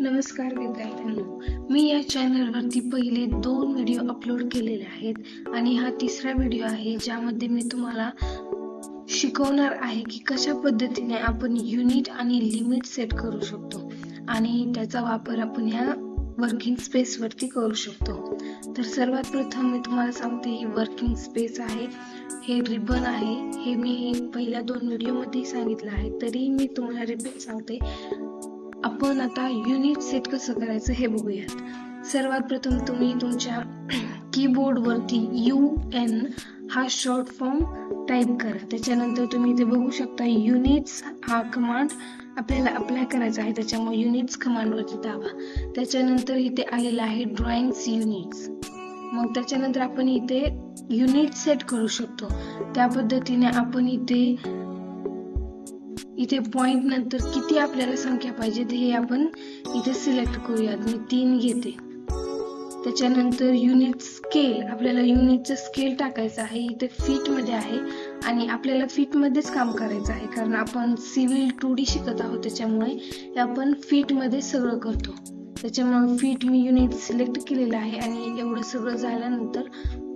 नमस्कार विद्यार्थ्यांनो मी या चॅनलवरती पहिले दोन व्हिडिओ अपलोड केलेले आहेत आणि हा तिसरा व्हिडिओ आहे ज्यामध्ये मी तुम्हाला शिकवणार आहे की कशा पद्धतीने आपण युनिट आणि लिमिट सेट करू शकतो आणि त्याचा वापर आपण ह्या वर्किंग स्पेसवरती करू शकतो. तर सर्वात प्रथम मी तुम्हाला सांगते ही वर्किंग स्पेस आहे हे रिबन आहे हे मी पहिल्या दोन व्हिडिओमध्ये सांगितलं आहे. तरी मी तुम्हाला रिबन सांगते आपण आता युनिट सेट कसं करायचं हे बघूयात. सर्वात प्रथम तुम्ही तुमच्या कीबोर्ड वरती यू एन हा शॉर्ट फॉर्म टाईप करा. त्याच्यानंतर तुम्ही इथे बघू शकता युनिट्स हा कमांड आपल्याला अप्लाय करायचा आहे. त्याच्यामुळे युनिट्स कमांड वरती दाबा. त्याच्यानंतर इथे आलेला आहे ड्रॉइंग्स युनिट्स मग त्याच्यानंतर आपण इथे युनिट सेट करू शकतो. त्या पद्धतीने आपण इथे इथे पॉइंट नंतर किती आपल्याला संख्या पाहिजे हे आपण इथे सिलेक्ट करूयात. मी तीन घेते. त्याच्यानंतर युनिट स्केल आपल्याला युनिटचं स्केल टाकायचं आहे. इथे फीटमध्ये आहे आणि आपल्याला फीट मध्येच काम करायचं आहे. कारण आपण सिव्हिल टू डी शिकत आहोत त्याच्यामुळे आपण फीटमध्ये सगळं करतो. त्याच्यामुळे फीट मी युनिट सिलेक्ट केलेलं आहे आणि एवढं सगळं झाल्यानंतर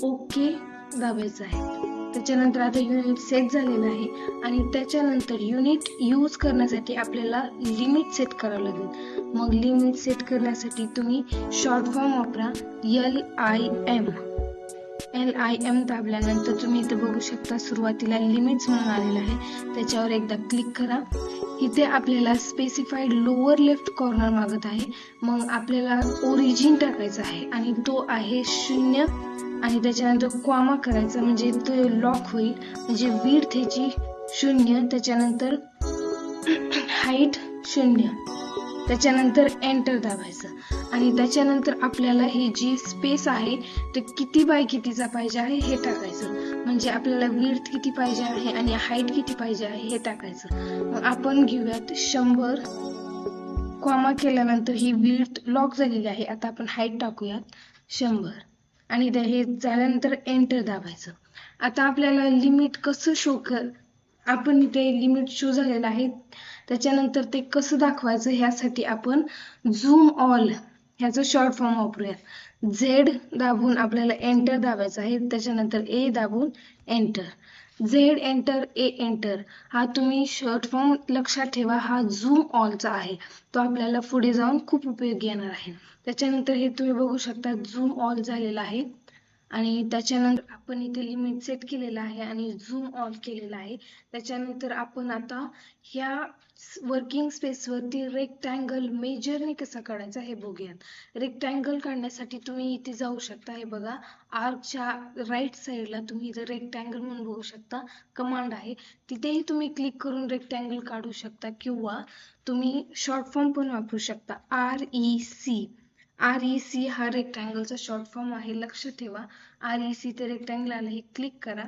ओके दाबायचं आहे. त्याच्यानंतर आता युनिट सेट झालेलं आहे. आणि त्याच्यानंतर युनिट यूज करण्यासाठी आपल्याला लिमिट सेट करावं लागेल. मग लिमिट सेट करण्यासाठी तुम्ही शॉर्ट फॉर्म वापरा L I M L I M दाबल्यानंतर तुम्ही इथे बघू शकता सुरुवातीला लिमिट्स म्हणून आलेलं आहे. त्याच्यावर एकदा क्लिक करा. इथे आपल्याला स्पेसिफाईड लोअर लेफ्ट कॉर्नर मागत आहे. मग आपल्याला ओरिजिन टाकायचं आहे आणि तो आहे शून्य आणि त्याच्यानंतर क्वामा करायचा म्हणजे तो लॉक होईल. म्हणजे वीड त्याची शून्य त्याच्यानंतर हाईट शून्य. त्याच्यानंतर एंटर दाबायचं. आणि त्याच्यानंतर आपल्याला हे जी स्पेस आहे ते किती बाय कितीचा पाहिजे आहे हे टाकायचं. म्हणजे आपल्याला विड्थ किती पाहिजे आहे आणि हाईट किती पाहिजे आहे हे टाकायचं. मग आपण घेऊयात शंभर कॉमा केल्यानंतर ही विड्थ लॉक झालेली आहे. आता आपण हाईट टाकूयात शंभर. आणि हे झाल्यानंतर एंटर दाबायचं. आता आपल्याला लिमिट कसं शो कर आपण इथे लिमिट शो झालेलं आहे त्याच्यानंतर ते कसं दाखवायचं ह्यासाठी आपण झूम ऑल ह्याचं शॉर्ट फॉर्म वापरूयात. झेड दाबून आपल्याला एंटर दाबायचं आहे त्याच्यानंतर ए दाबून enter Z enter A enter हा तुम्ही शॉर्ट फॉर्म लक्षात ठेवा हा झूम ऑलचा आहे. तो आपल्याला पुढे जाऊन खूप उपयोगी येणार आहे. त्याच्यानंतर हे तुम्ही बघू शकता झूम ऑल झालेला आहे. आणि त्याच्यानंतर आपण इथे लिमिट सेट केलेलं आहे आणि झूम ऑल केलेला आहे. त्याच्यानंतर आपण आता ह्या वर्किंग स्पेसवरती रेक्टँगल मेजरने कसा काढायचा हे बघूयात. रेक्टँगल काढण्यासाठी तुम्ही इथे जाऊ शकता. हे बघा आर्कच्या राईट साईडला तुम्ही इथे रेक्टँगल म्हणून बघू शकता. कमांड आहे. तिथेही तुम्ही क्लिक करून रेक्टँगल काढू शकता किंवा तुम्ही शॉर्ट फॉर्म पण वापरू शकता. R E C R E C हा रेक्टँगलचा शॉर्ट फॉर्म आहे. लक्ष ठेवा. आर ई सी ते रेक्टँगल आलं हे क्लिक करा.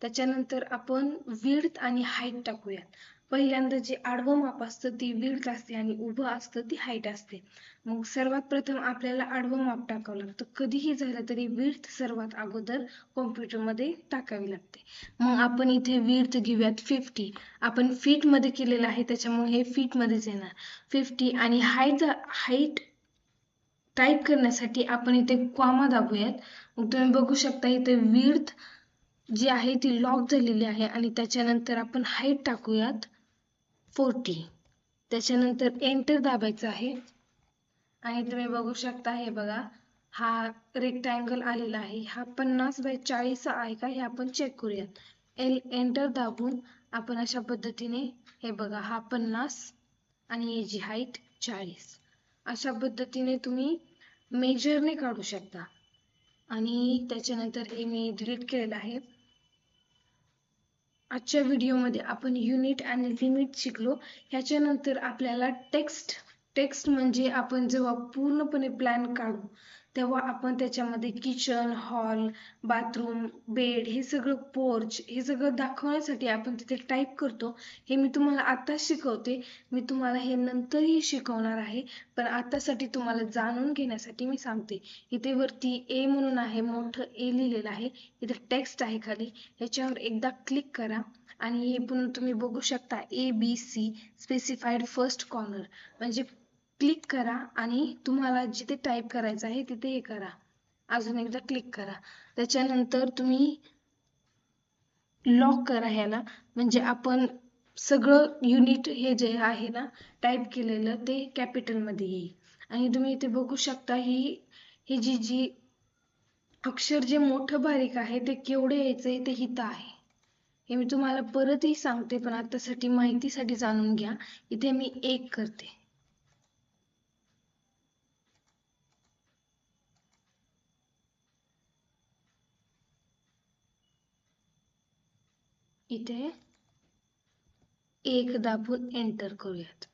त्याच्यानंतर आपण विड्थ आणि हाईट टाकूयात. पहिल्यांदा जे आडवं माप असतं ती विड्थ असते आणि उभं असतं ती हाईट असते. मग सर्वात प्रथम आपल्याला आडवं माप टाकावं लागतं. कधीही झालं तरी विड्थ सर्वात अगोदर कॉम्प्युटरमध्ये टाकावी लागते. मग आपण इथे विड्थ घेऊयात फिफ्टी आपण फीटमध्ये केलेलं आहे त्याच्यामुळे हे फीटमध्येच येणार. फिफ्टी आणि हाईट हाईट टाईप करण्यासाठी आपण इथे क्वामा दाबूयात. मग तुम्ही बघू शकता इथे विर्थ जी आहे ती लॉक झालेली आहे आणि त्याच्यानंतर आपण हाईट टाकूयात फोर्टी त्याच्यानंतर एंटर दाबायचं आहे. आणि तुम्ही बघू शकता हे बघा हा रेक्टँगल आलेला आहे. हा पन्नास बाय चाळीस आहे का? हे आपण चेक करूयात. एल एंटर दाबून आपण अशा पद्धतीने हे बघा हा पन्नास आणि याची हाईट चाळीस. अशा पद्धतीने तुम्ही मेजरने काढू शकता. आणि त्याच्यानंतर हे मी डिलीट केलेलं आहे. आजच्या व्हिडिओमध्ये आपण युनिट आणि लिमिट शिकलो. ह्याच्यानंतर आपल्याला टेक्स्ट टेक्स्ट म्हणजे आपण जेव्हा पूर्णपणे प्लॅन काढू तेव्हा आपण त्याच्यामध्ये किचन हॉल बाथरूम बेड हे सगळं पोर्च हे सगळं दाखवण्यासाठी आपण तिथे टाईप करतो. हे मी तुम्हाला आता शिकवते. मी तुम्हाला हे नंतरही शिकवणार आहे. पण आतासाठी तुम्हाला जाणून घेण्यासाठी मी सांगते. इथे वरती ए म्हणून आहे मोठं ए लिहिलेलं आहे. इथे टेक्स्ट आहे खाली. ह्याच्यावर एकदा क्लिक करा. आणि हे पण तुम्ही बघू शकता A B C specified first corner म्हणजे क्लिक करा आणि तुम्हाला जिथे टाईप करायचं आहे तिथे हे करा. अजून एकदा क्लिक करा. त्याच्यानंतर तुम्ही लॉक करा ह्याला. म्हणजे आपण सगळं युनिट हे जे आहे ना टाईप केलेलं ते कॅपिटलमध्ये येईल. आणि तुम्ही इथे बघू शकता ही ही जी जी अक्षर जे मोठं बारीक आहे ते केवढे यायचंय ते हिथं आहे. हे मी तुम्हाला परतही सांगते पण आतासाठी माहितीसाठी जाणून घ्या. इथे मी एक करते. इथे एक दाबून एंटर करूयात.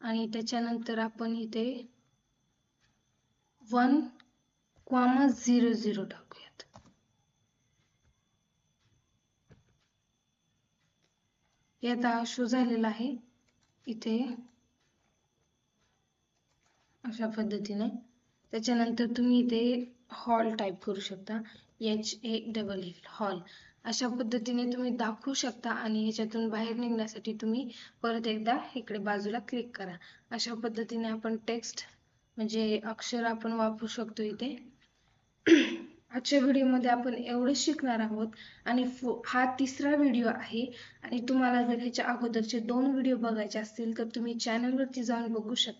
आणि त्याच्यानंतर आपण इथे वन क्वामा झिरो झिरो टाकूयात. हे शो झालेला आहे. इथे अशा पद्धतीने. त्याच्यानंतर तुम्ही इथे हॉल टाईप करू शकता. एच ए डबल हॉल अशा पद्धतीने तुम्ही दाखवू शकता आणि ह्याच्यातून बाहेर निघण्यासाठी तुम्ही परत एकदा इकडे बाजूला क्लिक करा. अशा पद्धतीने आपण टेक्स्ट म्हणजे अक्षर आपण वापरू शकतो इथे. आजच्या व्हिडिओमध्ये आपण एवढं शिकणार आहोत आणि हा तिसरा व्हिडिओ आहे आणि तुम्हाला जर ह्याच्या अगोदरचे दोन व्हिडिओ बघायचे असतील तर तुम्ही चॅनलवरती जाऊन बघू शकता.